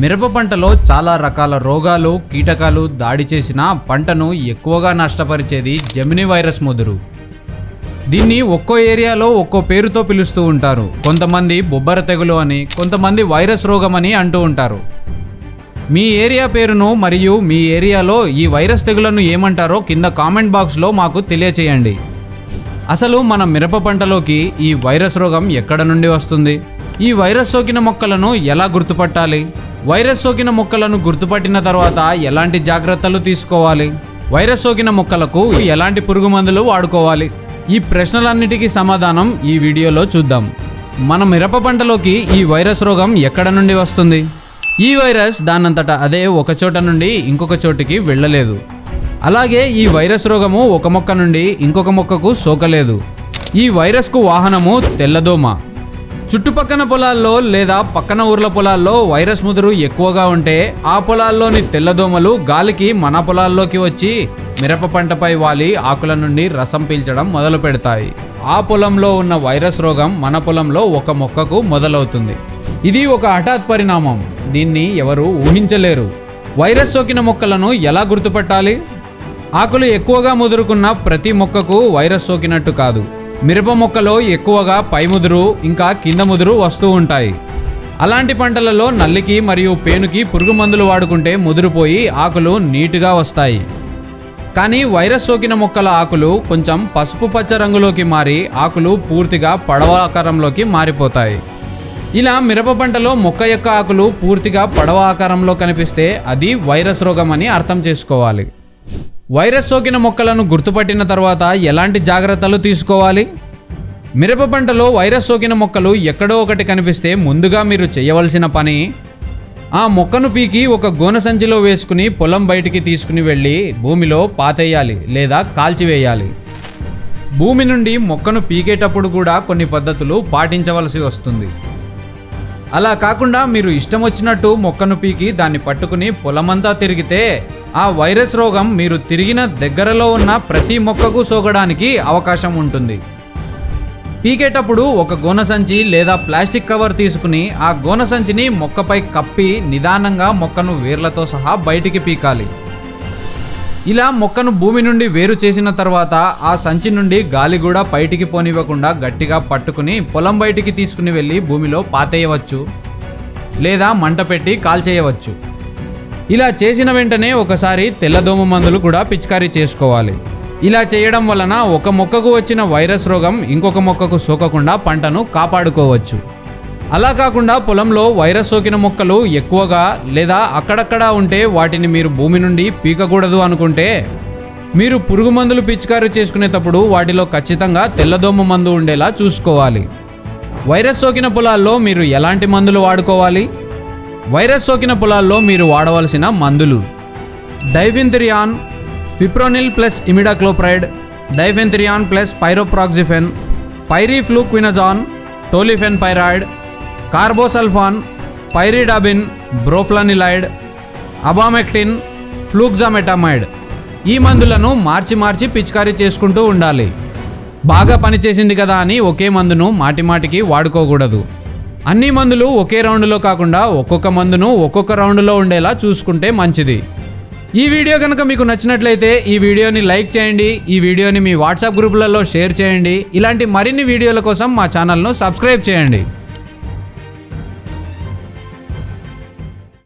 మిరప పంటలో చాలా రకాల రోగాలు కీటకాలు దాడి చేసిన పంటను ఎక్కువగా నష్టపరిచేది జమిని వైరస్ ముదురు. దీన్ని ఒక్కో ఏరియాలో ఒక్కో పేరుతో పిలుస్తూ ఉంటారు. కొంతమంది బొబ్బర తెగులు అని కొంతమంది వైరస్ రోగం అని అంటూ ఉంటారు. మీ ఏరియా పేరును మరియు మీ ఏరియాలో ఈ వైరస్ తెగులను ఏమంటారో కింద కామెంట్ బాక్స్లో మాకు తెలియచేయండి. అసలు మన మిరప పంటలోకి ఈ వైరస్ రోగం ఎక్కడ నుండి వస్తుంది? ఈ వైరస్ సోకిన మొక్కలను ఎలా గుర్తుపట్టాలి? వైరస్ సోకిన మొక్కలను గుర్తుపట్టిన తర్వాత ఎలాంటి జాగ్రత్తలు తీసుకోవాలి? వైరస్ సోకిన మొక్కలకు ఎలాంటి పురుగు మందులు వాడుకోవాలి? ఈ ప్రశ్నలన్నిటికీ సమాధానం ఈ వీడియోలో చూద్దాం. మన మిరప పంటలోకి ఈ వైరస్ రోగం ఎక్కడ నుండి వస్తుంది? ఈ వైరస్ దానంతట అదే ఒక చోట నుండి ఇంకొక చోటికి వెళ్ళలేదు. అలాగే ఈ వైరస్ రోగము ఒక మొక్క నుండి ఇంకొక మొక్కకు సోకలేదు. ఈ వైరస్కు వాహనము తెల్లదోమ. చుట్టుపక్కన పొలాల్లో లేదా పక్కన ఊర్ల పొలాల్లో వైరస్ ముదురు ఎక్కువగా ఉంటే ఆ పొలాల్లోని తెల్లదోమలు గాలికి మన పొలాల్లోకి వచ్చి మిరప పంటపై వాలి ఆకుల నుండి రసం పీల్చడం మొదలు పెడతాయి. ఆ పొలంలో ఉన్న వైరస్ రోగం మన పొలంలో ఒక మొక్కకు మొదలవుతుంది. ఇది ఒక హఠాత్ పరిణామం. దీన్ని ఎవరు ఊహించలేరు. వైరస్ సోకిన మొక్కలను ఎలా గుర్తుపట్టాలి? ఆకులు ఎక్కువగా ముదురుకున్న ప్రతి మొక్కకు వైరస్ సోకినట్టు కాదు. మిరప మొక్కలో ఎక్కువగా పై ముదురు ఇంకా కింద ముదురు వస్తూ ఉంటాయి. అలాంటి పంటలలో నల్లికి మరియు పేనుకి పురుగు మందులు వాడుకుంటే ముదురుపోయి ఆకులు నీటుగా వస్తాయి. కానీ వైరస్ సోకిన మొక్కల ఆకులు కొంచెం పసుపు పచ్చ రంగులోకి మారి ఆకులు పూర్తిగా పడవ ఆకారంలోకి మారిపోతాయి. ఇలా మిరప పంటలో మొక్క యొక్క ఆకులు పూర్తిగా పడవ ఆకారంలో కనిపిస్తే అది వైరస్ రోగం అని అర్థం చేసుకోవాలి. వైరస్ సోకిన మొక్కలను గుర్తుపట్టిన తర్వాత ఎలాంటి జాగ్రత్తలు తీసుకోవాలి? మిరప పంటలో వైరస్ సోకిన మొక్కలు ఎక్కడో ఒకటి కనిపిస్తే ముందుగా మీరు చేయవలసిన పని ఆ మొక్కను పీకి ఒక గోన సంచిలో వేసుకుని పొలం బయటికి తీసుకుని వెళ్ళి భూమిలో పాతేయాలి లేదా కాల్చివేయాలి. భూమి నుండి మొక్కను పీకేటప్పుడు కూడా కొన్ని పద్ధతులు పాటించవలసి వస్తుంది. అలా కాకుండా మీరు ఇష్టం వచ్చినట్టు మొక్కను పీకి దాన్ని పట్టుకుని పొలమంతా తిరిగితే ఆ వైరస్ రోగం మీరు తిరిగిన దగ్గరలో ఉన్న ప్రతి మొక్కకు సోకడానికి అవకాశం ఉంటుంది. పీకేటప్పుడు ఒక గోన సంచి లేదా ప్లాస్టిక్ కవర్ తీసుకుని ఆ గోన సంచిని మొక్కపై కప్పి నిదానంగా మొక్కను వేర్లతో సహా బయటికి పీకాలి. ఇలా మొక్కను భూమి నుండి వేరు చేసిన తర్వాత ఆ సంచి నుండి గాలి కూడా బయటికి పోనివ్వకుండా గట్టిగా పట్టుకుని పొలం బయటికి తీసుకుని వెళ్ళి భూమిలో పాతేయవచ్చు. లేదా మంట పెట్టి కాల్చేయవచ్చు. ఇలా చేసిన వెంటనే ఒకసారి తెల్లదోమ మందులు కూడా పిచికారీ చేసుకోవాలి. ఇలా చేయడం వలన ఒక మొక్కకు వచ్చిన వైరస్ రోగం ఇంకొక మొక్కకు సోకకుండా పంటను కాపాడుకోవచ్చు. అలా కాకుండా పొలంలో వైరస్ సోకిన మొక్కలు ఎక్కువగా లేదా అక్కడక్కడా ఉంటే వాటిని మీరు భూమి నుండి పీకకూడదు అనుకుంటే మీరు పురుగు మందులు పిచికారు చేసుకునేటప్పుడు వాటిలో ఖచ్చితంగా తెల్లదోమ మందు ఉండేలా చూసుకోవాలి. వైరస్ సోకిన పొలాల్లో మీరు ఎలాంటి మందులు వాడుకోవాలి? వైరస్ సోకిన పొలాల్లో మీరు వాడవలసిన మందులు. Diafenthiuron fipronil plus imidacloprid diafenthiuron plus pyriproxyfen pyrifluquinazon tolfenpyrad carbosulfan pyridaben broflanilide abamectin fluxametamide ఈ మందులను మార్చి మార్చి పిచికారీ చేసుకుంటూ ఉండాలి. బాగా పనిచేసింది కదా అని ఒకే మందును మాటిమాటికి వాడుకోకూడదు. అన్ని మందులు ఒకే రౌండ్లో కాకుండా ఒక్కొక్క మందును ఒక్కొక్క రౌండ్లో ఉండేలా చూసుకుంటే మంచిది. ఈ వీడియో కనుక మీకు నచ్చినట్లయితే ఈ వీడియోని లైక్ చేయండి ఈ వీడియోని మీ వాట్సాప్ గ్రూపులలో షేర్ చేయండి ఇలాంటి మరిన్ని వీడియోల కోసం మా ఛానల్ను సబ్స్క్రైబ్ చేయండి.